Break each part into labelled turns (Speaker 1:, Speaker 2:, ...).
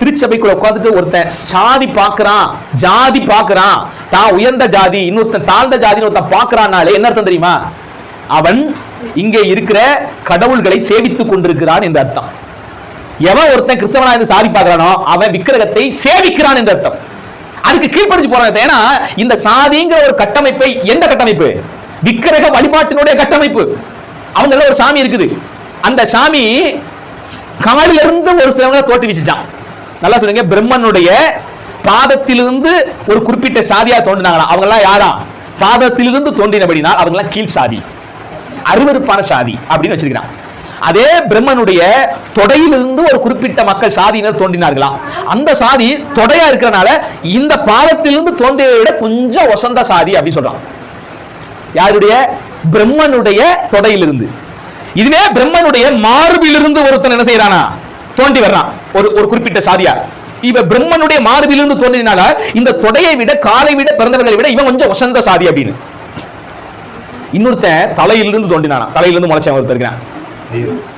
Speaker 1: திருச்சபைக்குள்ள உட்காந்துட்டு ஒருத்தன் சாதி பார்க்கறான் ஜாதி பார்க்கறான். தான் உயர்ந்த ஜாதி இன்னொருத்தன் தாழ்ந்த ஜாதின்னு ஒருத்தன் பார்க்கறான்னாலே என்ன அர்த்தம் தெரியுமா? அவன் இங்கே இருக்கிற கடவுள்களை சேவித்துக் கொண்டிருக்கிறான் என்று அர்த்தம். எவன் ஒருத்தன் கிறிஸ்தவனா இருந்து சாதி பார்க்கறானோ அவன் விக்கிரகத்தை சேவிக்கிறான் என்று அர்த்தம். அதுக்கு கீழ்ப்படிச்சு போறாங்க ஏன்னா இந்த சாதிங்கிற ஒரு கட்டமைப்பை எந்த கட்டமைப்பு? விக்கிரக வழிபாட்டினுடைய கட்டமைப்பு. அவங்க ஒரு சாமி இருக்குது. அந்த சாமி காலிலிருந்து ஒரு சிலவங்க தோட்டி வீசிச்சான் நல்லா சொல்லுங்க பிரம்மனுடைய பாதத்திலிருந்து ஒரு குறிப்பிட்ட சாதியா தோன்றினாங்களா? அவங்கெல்லாம் யாரா? பாதத்திலிருந்து தோன்றினபடினால் அவங்கெல்லாம் கீழ் சாதி. அருவருப்பான சாதி அப்படின்னு வச்சிருக்கிறான். அதே பிரம்மனுடைய தொடையிலிருந்து ஒரு குறிப்பிட்ட மக்கள் சாதியினர் தோன்றினார்களாம் அந்த சாதி தொடையா இருக்கிறனால இந்த பாதத்திலிருந்து தோன்றியதை விட கொஞ்சம் ஒசந்த சாதி அப்படின்னு சொல்றான். யாருடைய? பிரம்மனுடைய தொடையிலிருந்து. இதுவே பிரம்மனுடைய மார்பிலிருந்து ஒருத்தன் என்ன செய்யறானா தோண்டி வர்றான். ஒரு ஒரு குறிப்பிட்ட சாதியார். இவ பிரம்மனுடைய மார்பிலிருந்து தோன்றினால இந்த தொடையை விட காலை விட பிறந்தவர்களை விட இவன் கொஞ்சம் ஒசந்த சாதி அப்படின்னு. இன்னொருத்தன் தலையிலிருந்து தோண்டினானா தலையிலிருந்து முளைச்சவன்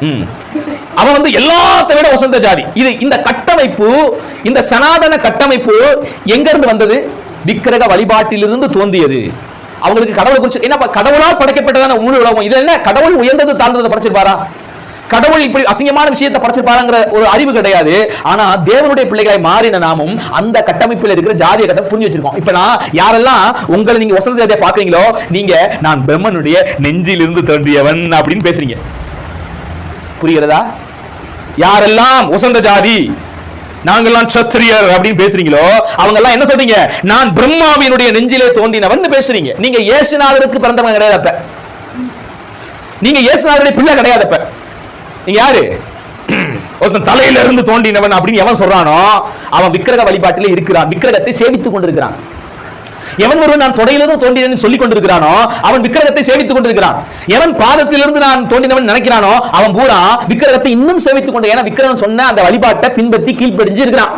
Speaker 1: ம். அவன் வந்து எல்லாத்தை விட வசந்த ஜாதி. இது இந்த கட்டமைப்பு இந்த சனாதன கட்டமைப்பு எங்க இருந்து வந்தது? விக்கிரக வழிபாட்டிலிருந்து தோன்றியது. அவங்களுக்கு கடவுளை குறிச்சு என்ன கடவுளால் படைக்கப்பட்டதான முழு உலகம். இது என்ன? கடவுள் உயர்ந்தது தாழ்ந்ததை படைச்சிருப்பாரா? கடவுள் இப்படி அசிங்கமான விஷயத்தை படைச்சிருப்பாருங்கிற ஒரு அறிவு கிடையாது. ஆனா தேவனுடைய பிள்ளைகளாய் மாறின நாமும் அந்த கட்டமைப்பில் இருக்கிற ஜாதிய கட்டம் புரிஞ்சு வச்சிருக்கோம். இப்ப நான் யாரெல்லாம் உங்களை நீங்க வசந்த ஜாதியை பாக்குறீங்களோ நீங்க நான் பிரம்மனுடைய நெஞ்சிலிருந்து தோன்றியவன் அப்படின்னு பேசுறீங்க. புரிகிறதா? யாரெல்லாம் உசந்த ஜாதி நாங்கெல்லாம் சத்திரியர் அப்படின்னு பேசுறீங்களோ அவங்க எல்லாம் என்ன சொல்றீங்க? நான் பிரம்மாவினுடைய நெஞ்சிலே தோன்றினவன் பேசுறீங்க. நீங்க இயேசுநாதருக்கு பிறந்தவங்க கிடையாது அப்ப. நீங்க இயேசுநாதருடைய பிள்ளை கிடையாது அப்ப. யாரு? ஒருத்தன் தலையில இருந்து தோண்டினவன் அப்படின்னு எவன் சொல்றானோ அவன் விக்கிரக வழிபாட்டிலே இருக்கிறான். விக்கிரகத்தை சேவித்துக் கொண்டிருக்கிறான். எவன் ஒருவன் நான் தொடையிலிருந்து தோன்றினேன் சொல்லிக் கொண்டிருக்கிறானோ அவன் விக்கிரகத்தை சேவித்துக் கொண்டிருக்கிறான். எவன் பாதத்திலிருந்து நான் தோண்டினவன் நினைக்கிறானோ அவன் பூரா விக்கிரகத்தை இன்னும் சேவித்துக் கொண்டு ஏன்னா விக்கிரகம் சொன்ன அந்த வழிபாட்டை பின்பற்றி கீழ்ப்படிஞ்சு இருக்கிறான்.